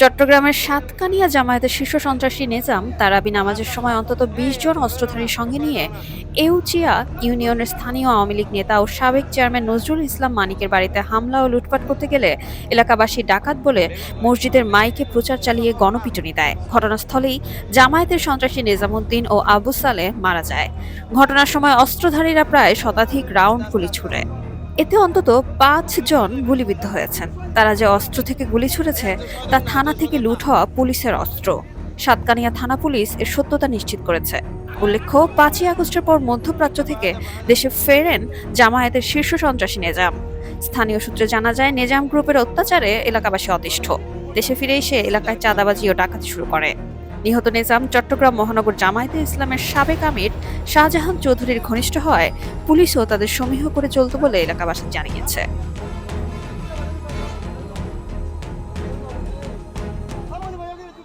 চট্টগ্রামের সাতকানিয়া জামায়াতের শীর্ষ সন্ত্রাসী নেজাম তারাবি নামাজের সময় অন্তত বিশ জন অস্ত্রধারীর সঙ্গে নিয়ে এউচিয়া ইউনিয়নের স্থানীয় আওয়ামী লীগ নেতা ও সাবেক চেয়ারম্যান নজরুল ইসলাম মানিকের বাড়িতে হামলা ও লুটপাট করতে গেলে এলাকাবাসী ডাকাত বলে মসজিদের মাইকে প্রচার চালিয়ে গণপিটুনি দেয়। ঘটনাস্থলেই জামায়াতের সন্ত্রাসী নিজামুদ্দিন ও আবু সালে মারা যায়। ঘটনার সময় অস্ত্রধারীরা প্রায় শতাধিক রাউন্ড গুলি ছুড়ে। এতে অন্তত পাঁচ জন গুলিবিদ্ধ হয়েছেন। তারা যে অস্ত্র থেকে গুলি ছুড়েছে, তা থানা থেকে লুট হওয়া পুলিশের অস্ত্র। সাতকানিয়া থানা পুলিশ এর সত্যতা নিশ্চিত করেছে। উল্লেখ্য, পাঁচই আগস্টের পর মধ্যপ্রাচ্য থেকে দেশে ফেরেন জামায়াতের শীর্ষ সন্ত্রাসী নেজাম। স্থানীয় সূত্রে জানা যায়, নেজাম গ্রুপের অত্যাচারে এলাকাবাসী অতিষ্ঠ। দেশে ফিরে এসে এলাকায় চাঁদাবাজি ও ডাকাতি শুরু করে। নিহত নিজাম চট্টগ্রাম মহানগর জামায়াতে ইসলামের সাবেক আমির শাহজাহান চৌধুরীর ঘনিষ্ঠ হয় পুলিশও তাদের সমীহ করে চলত বলে এলাকাবাসী জানিয়েছে।